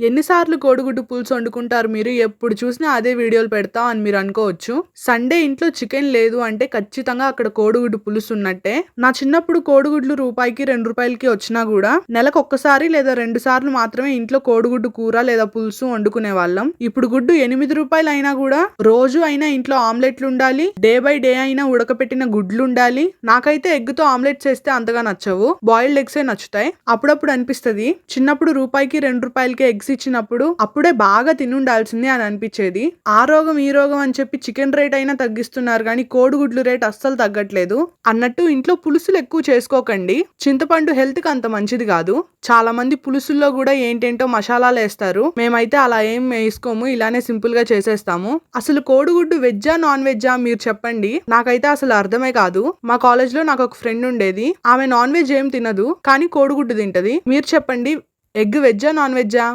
ఎన్నిసార్లు కోడిగుడ్డు పులుసు వండుకుంటారు మీరు? ఎప్పుడు చూసినా అదే వీడియోలు పెడతా అని మీరు అనుకోవచ్చు. సండే ఇంట్లో చికెన్ లేదు అంటే ఖచ్చితంగా అక్కడ కోడిగుడ్డు పులుసు ఉన్నట్టే. నా చిన్నప్పుడు కోడిగుడ్లు రూపాయికి రెండు రూపాయలకి వచ్చినా కూడా నెలకు ఒక్కసారి లేదా రెండు సార్లు మాత్రమే ఇంట్లో కోడిగుడ్డు కూర లేదా పులుసు వండుకునే వాళ్ళం. ఇప్పుడు గుడ్డు ఎనిమిది రూపాయలు అయినా కూడా రోజు అయినా ఇంట్లో ఆమ్లెట్లు ఉండాలి డే బై డే అయినా ఉడకపెట్టిన గుడ్లు ఉండాలి. నాకైతే ఎగ్తో ఆమ్లెట్ చేస్తే అంతగా నచ్చవు బాయిల్డ్ ఎగ్సే నచ్చుతాయి. అప్పుడప్పుడు అనిపిస్తుంది చిన్నప్పుడు రూపాయికి రెండు రూపాయలకి ఎగ్స్ ఇచ్చినప్పుడు అప్పుడే బాగా తినుండాల్సింది అని అనిపించేది. ఆ రోగం ఈ రోగం అని చెప్పి చికెన్ రేట్ అయినా తగ్గిస్తున్నారు కానీ కోడిగుడ్లు రేట్ అస్సలు తగ్గట్లేదు. అన్నట్టు ఇంట్లో పులుసులు ఎక్కువ చేసుకోకండి. చింతపండు హెల్త్కి అంత మంచిది కాదు. చాలా మంది పులుసుల్లో కూడా ఏంటేంటో మసాలాలు వేస్తారు. మేమైతే అలా ఏం వేసుకోము ఇలానే సింపుల్గా చేసేస్తాము. అసలు కోడిగుడ్డు వెజ్జా నాన్ వెజ్జా మీరు చెప్పండి. నాకైతే అసలు అర్థమే కాదు. మా కాలేజ్లో నాకు ఒక ఫ్రెండ్ ఉండేది. ఆమె నాన్ వెజ్ ఏం తినదు కానీ కోడిగుడ్డు తింటది. మీరు చెప్పండి ఎగ్ వెజ్జా నాన్ వెజ్జా?